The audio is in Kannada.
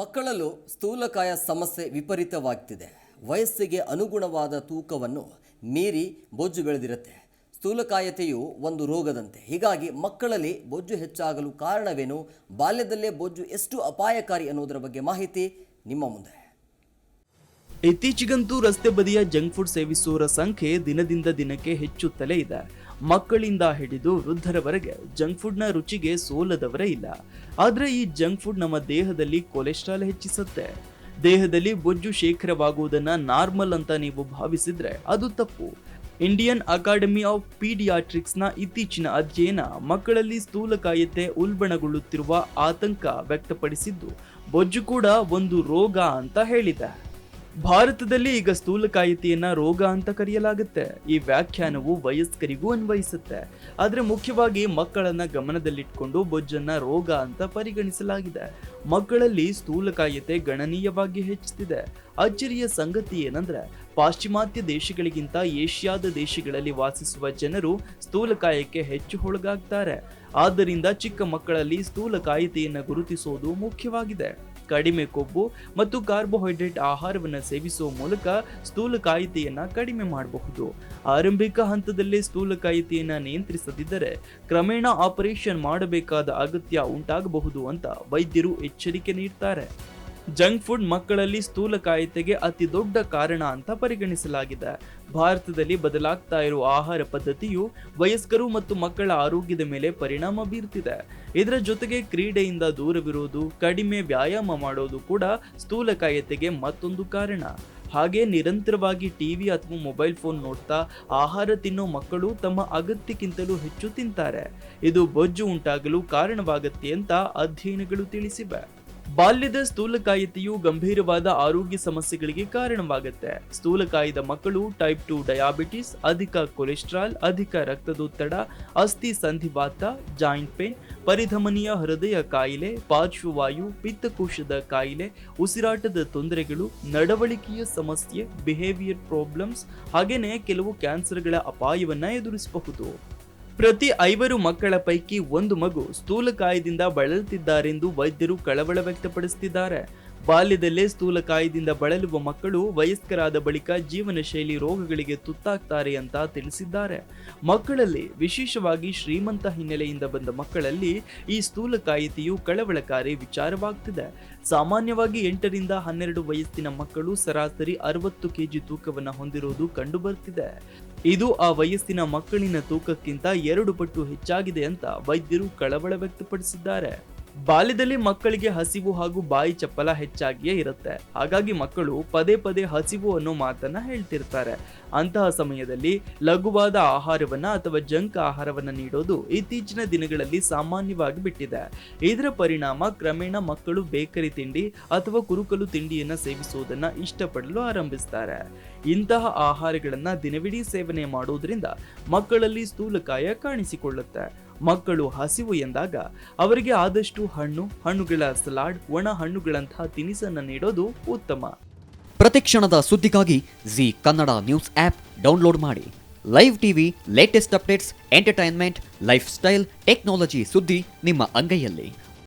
ಮಕ್ಕಳಲ್ಲೂ ಸ್ಥೂಲಕಾಯ ಸಮಸ್ಯೆ ವಿಪರೀತವಾಗ್ತಿದೆ. ವಯಸ್ಸಿಗೆ ಅನುಗುಣವಾದ ತೂಕವನ್ನು ಮೀರಿ ಬೊಜ್ಜು ಬೆಳೆದಿರುತ್ತೆ. ಸ್ಥೂಲಕಾಯತೆಯು ಒಂದು ರೋಗದಂತೆ. ಹೀಗಾಗಿ ಮಕ್ಕಳಲ್ಲಿ ಬೊಜ್ಜು ಹೆಚ್ಚಾಗಲು ಕಾರಣವೇನು? ಬಾಲ್ಯದಲ್ಲೇ ಬೊಜ್ಜು ಎಷ್ಟು ಅಪಾಯಕಾರಿ ಅನ್ನೋದರ ಬಗ್ಗೆ ಮಾಹಿತಿ ನಿಮ್ಮ ಮುಂದೆ. ಇತ್ತೀಚೆಗಂತೂ ರಸ್ತೆ ಬದಿಯ ಜಂಕ್ ಫುಡ್ ಸೇವಿಸುವವರ ಸಂಖ್ಯೆ ದಿನದಿಂದ ದಿನಕ್ಕೆ ಹೆಚ್ಚುತ್ತಲೇ ಇದೆ. ಮಕ್ಕಳಿಂದ ಹಿಡಿದು ವೃದ್ಧರವರೆಗೆ ಜಂಕ್ ಫುಡ್ನ ರುಚಿಗೆ ಸೋಲದವರೇ ಇಲ್ಲ. ಆದರೆ ಈ ಜಂಕ್ ಫುಡ್ ನಮ್ಮ ದೇಹದಲ್ಲಿ ಕೊಲೆಸ್ಟ್ರಾಲ್ ಹೆಚ್ಚಿಸುತ್ತೆ. ದೇಹದಲ್ಲಿ ಬೊಜ್ಜು ಶೇಖರವಾಗುವುದನ್ನ ನಾರ್ಮಲ್ ಅಂತ ನೀವು ಭಾವಿಸಿದ್ರೆ ಅದು ತಪ್ಪು. ಇಂಡಿಯನ್ ಅಕಾಡೆಮಿ ಆಫ್ ಪೀಡಿಯಾಟ್ರಿಕ್ಸ್ನ ಇತ್ತೀಚಿನ ಅಧ್ಯಯನ ಮಕ್ಕಳಲ್ಲಿ ಸ್ಥೂಲಕಾಯತೆ ಉಲ್ಬಣಗೊಳ್ಳುತ್ತಿರುವ ಆತಂಕ ವ್ಯಕ್ತಪಡಿಸಿದ್ದು, ಬೊಜ್ಜು ಕೂಡ ಒಂದು ರೋಗ ಅಂತ ಹೇಳಿದೆ. ಭಾರತದಲ್ಲಿ ಈಗ ಸ್ಥೂಲಕಾಯಿತಿಯನ್ನ ರೋಗ ಅಂತ ಕರೆಯಲಾಗುತ್ತೆ. ಈ ವ್ಯಾಖ್ಯಾನವು ವಯಸ್ಕರಿಗೂ ಅನ್ವಯಿಸುತ್ತೆ. ಆದರೆ ಮುಖ್ಯವಾಗಿ ಮಕ್ಕಳನ್ನ ಗಮನದಲ್ಲಿಟ್ಕೊಂಡು ಬೊಜ್ಜನ್ನ ರೋಗ ಅಂತ ಪರಿಗಣಿಸಲಾಗಿದೆ. ಮಕ್ಕಳಲ್ಲಿ ಸ್ಥೂಲಕಾಯತೆ ಗಣನೀಯವಾಗಿ ಹೆಚ್ಚುತ್ತಿದೆ. ಅಚ್ಚರಿಯ ಸಂಗತಿ ಏನಂದ್ರೆ, ಪಾಶ್ಚಿಮಾತ್ಯ ದೇಶಗಳಿಗಿಂತ ಏಷ್ಯಾದ ದೇಶಗಳಲ್ಲಿ ವಾಸಿಸುವ ಜನರು ಸ್ಥೂಲಕಾಯಕ್ಕೆ ಹೆಚ್ಚು ಒಳಗಾಗ್ತಾರೆ ಆದ್ದರಿಂದ ಚಿಕ್ಕ ಮಕ್ಕಳಲ್ಲಿ ಸ್ಥೂಲಕಾಯತೆಯನ್ನು ಗುರುತಿಸೋದು ಮುಖ್ಯವಾಗಿದೆ. ಕಡಿಮೆ ಕೊಬ್ಬು ಮತ್ತು ಕಾರ್ಬೋಹೈಡ್ರೇಟ್ ಆಹಾರವನ್ನು ಸೇವಿಸುವ ಮೂಲಕ ಸ್ಥೂಲಕಾಯಿತೆಯನ್ನು ಕಡಿಮೆ ಮಾಡಬಹುದು. ಆರಂಭಿಕ ಹಂತದಲ್ಲಿ ಸ್ಥೂಲಕಾಯಿತೆಯನ್ನು ನಿಯಂತ್ರಿಸದಿದ್ದರೆ ಕ್ರಮೇಣ ಆಪರೇಷನ್ ಮಾಡಬೇಕಾದ ಅಗತ್ಯ ಉಂಟಾಗಬಹುದು ಅಂತ ವೈದ್ಯರು ಎಚ್ಚರಿಕೆ ನೀಡ್ತಾರೆ. ಜಂಕ್ ಫುಡ್ ಮಕ್ಕಳಲ್ಲಿ ಸ್ಥೂಲಕಾಯತೆಗೆ ಅತಿ ದೊಡ್ಡ ಕಾರಣ ಅಂತ ಪರಿಗಣಿಸಲಾಗಿದೆ. ಭಾರತದಲ್ಲಿ ಬದಲಾಗ್ತಾ ಇರುವ ಆಹಾರ ಪದ್ಧತಿಯು ವಯಸ್ಕರು ಮತ್ತು ಮಕ್ಕಳ ಆರೋಗ್ಯದ ಮೇಲೆ ಪರಿಣಾಮ ಬೀರ್ತಿದೆ. ಇದರ ಜೊತೆಗೆ ಕ್ರೀಡೆಯಿಂದ ದೂರವಿರುವುದು, ಕಡಿಮೆ ವ್ಯಾಯಾಮ ಮಾಡೋದು ಕೂಡ ಸ್ಥೂಲಕಾಯತೆಗೆ ಮತ್ತೊಂದು ಕಾರಣ. ಹಾಗೆ ನಿರಂತರವಾಗಿ ಟಿವಿ ಅಥವಾ ಮೊಬೈಲ್ ಫೋನ್ ನೋಡ್ತಾ ಆಹಾರ ತಿನ್ನೋ ಮಕ್ಕಳು ತಮ್ಮ ಅಗತ್ಯಕ್ಕಿಂತಲೂ ಹೆಚ್ಚು ತಿಂತಾರೆ. ಇದು ಬೊಜ್ಜು ಉಂಟಾಗಲು ಕಾರಣವಾಗುತ್ತೆ ಅಂತ ಅಧ್ಯಯನಗಳು ತಿಳಿಸಿವೆ. ಬಾಲ್ಯದ ಸ್ಥೂಲಕಾಯಿತೆಯು ಗಂಭೀರವಾದ ಆರೋಗ್ಯ ಸಮಸ್ಯೆಗಳಿಗೆ ಕಾರಣವಾಗುತ್ತೆ. ಸ್ಥೂಲಕಾಯದ ಮಕ್ಕಳು ಟೈಪ್ ಟು ಡಯಾಬಿಟಿಸ್ ಅಧಿಕ ಕೊಲೆಸ್ಟ್ರಾಲ್ ಅಧಿಕ ರಕ್ತದೊತ್ತಡ, ಅಸ್ಥಿ ಸಂಧಿವಾತ ಜಾಯಿಂಟ್ ಪೇನ್ ಪರಿಧಮನಿಯ ಹೃದಯ ಕಾಯಿಲೆ, ಪಾರ್ಶ್ವವಾಯು, ಪಿತ್ತಕೋಶದ ಕಾಯಿಲೆ, ಉಸಿರಾಟದ ತೊಂದರೆಗಳು, ನಡವಳಿಕೆಯ ಸಮಸ್ಯೆ ಬಿಹೇವಿಯರ್ ಪ್ರಾಬ್ಲಮ್ಸ್ ಹಾಗೆಯೇ ಕೆಲವು ಕ್ಯಾನ್ಸರ್ಗಳ ಅಪಾಯವನ್ನು ಎದುರಿಸಬಹುದು. ಪ್ರತಿ ಐವರು ಮಕ್ಕಳ ಪೈಕಿ ಒಂದು ಮಗು ಸ್ಥೂಲಕಾಯದಿಂದ ಬಳಲುತ್ತಿದ್ದಾರೆಂದು ವೈದ್ಯರು ಕಳವಳ ವ್ಯಕ್ತಪಡಿಸುತ್ತಿದ್ದಾರೆ. ಬಾಲ್ಯದಲ್ಲೇ ಸ್ಥೂಲಕಾಯದಿಂದ ಬಳಲುವ ಮಕ್ಕಳು ವಯಸ್ಕರಾದ ಬಳಿಕ ಜೀವನ ಶೈಲಿ ರೋಗಗಳಿಗೆ ತುತ್ತಾಗ್ತಾರೆ ಅಂತ ತಿಳಿಸಿದ್ದಾರೆ. ಮಕ್ಕಳಲ್ಲಿ, ವಿಶೇಷವಾಗಿ ಶ್ರೀಮಂತ ಹಿನ್ನೆಲೆಯಿಂದ ಬಂದ ಮಕ್ಕಳಲ್ಲಿ ಈ ಸ್ಥೂಲಕಾಯಿತೆಯು ಕಳವಳಕಾರಿ ವಿಚಾರವಾಗ್ತಿದೆ. ಸಾಮಾನ್ಯವಾಗಿ ಎಂಟರಿಂದ ಹನ್ನೆರಡು ವಯಸ್ಸಿನ ಮಕ್ಕಳು ಸರಾಸರಿ ಅರವತ್ತು ಕೆಜಿ ತೂಕವನ್ನು ಹೊಂದಿರುವುದು ಕಂಡುಬರ್ತಿದೆ. ಇದು ಆ ವಯಸ್ಸಿನ ಮಕ್ಕಳಿನ ತೂಕಕ್ಕಿಂತ ಎರಡು ಪಟ್ಟು ಹೆಚ್ಚಾಗಿದೆ ಅಂತ ವೈದ್ಯರು ಕಳವಳ ವ್ಯಕ್ತಪಡಿಸಿದ್ದಾರೆ. ಬಾಲ್ಯದಲ್ಲಿ ಮಕ್ಕಳಿಗೆ ಹಸಿವು ಹಾಗೂ ಬಾಯಿ ಚಪ್ಪಲ ಹೆಚ್ಚಾಗಿಯೇ ಇರುತ್ತೆ. ಹಾಗಾಗಿ ಮಕ್ಕಳು ಪದೇ ಪದೇ ಹಸಿವು ಅನ್ನೋ ಮಾತನ್ನ ಹೇಳ್ತಿರ್ತಾರೆ. ಅಂತಹ ಸಮಯದಲ್ಲಿ ಲಘುವಾದ ಆಹಾರವನ್ನ ಅಥವಾ ಜಂಕ್ ಆಹಾರವನ್ನ ನೀಡೋದು ಇತ್ತೀಚಿನ ದಿನಗಳಲ್ಲಿ ಸಾಮಾನ್ಯವಾಗಿ ಬಿಟ್ಟಿದೆ. ಇದರ ಪರಿಣಾಮ ಕ್ರಮೇಣ ಮಕ್ಕಳು ಬೇಕರಿ ತಿಂಡಿ ಅಥವಾ ಕುರುಕಲು ತಿಂಡಿಯನ್ನ ಸೇವಿಸುವುದನ್ನ ಇಷ್ಟಪಡಲು ಆರಂಭಿಸ್ತಾರೆ. ಇಂತಹ ಆಹಾರಗಳನ್ನ ದಿನವಿಡೀ ಸೇವನೆ ಮಾಡುವುದರಿಂದ ಮಕ್ಕಳಲ್ಲಿ ಸ್ಥೂಲಕಾಯ ಕಾಣಿಸಿಕೊಳ್ಳುತ್ತೆ. ಮಕ್ಕಳು ಹಸಿವು ಎಂದಾಗ ಅವರಿಗೆ ಆದಷ್ಟು ಹಣ್ಣು, ಹಣ್ಣುಗಳ ಸಲಾಡ್, ಒಣ ಹಣ್ಣುಗಳಂತಹ ತಿನಿಸನ್ನು ನೀಡೋದು ಉತ್ತಮ. ಪ್ರತಿಕ್ಷಣದ ಸುದ್ದಿಗಾಗಿ Zee Kannada news app download ಮಾಡಿ. Live TV latest updates entertainment lifestyle technology ಸುದ್ದಿ ನಿಮ್ಮ ಅಂಗೈಯಲ್ಲಿ.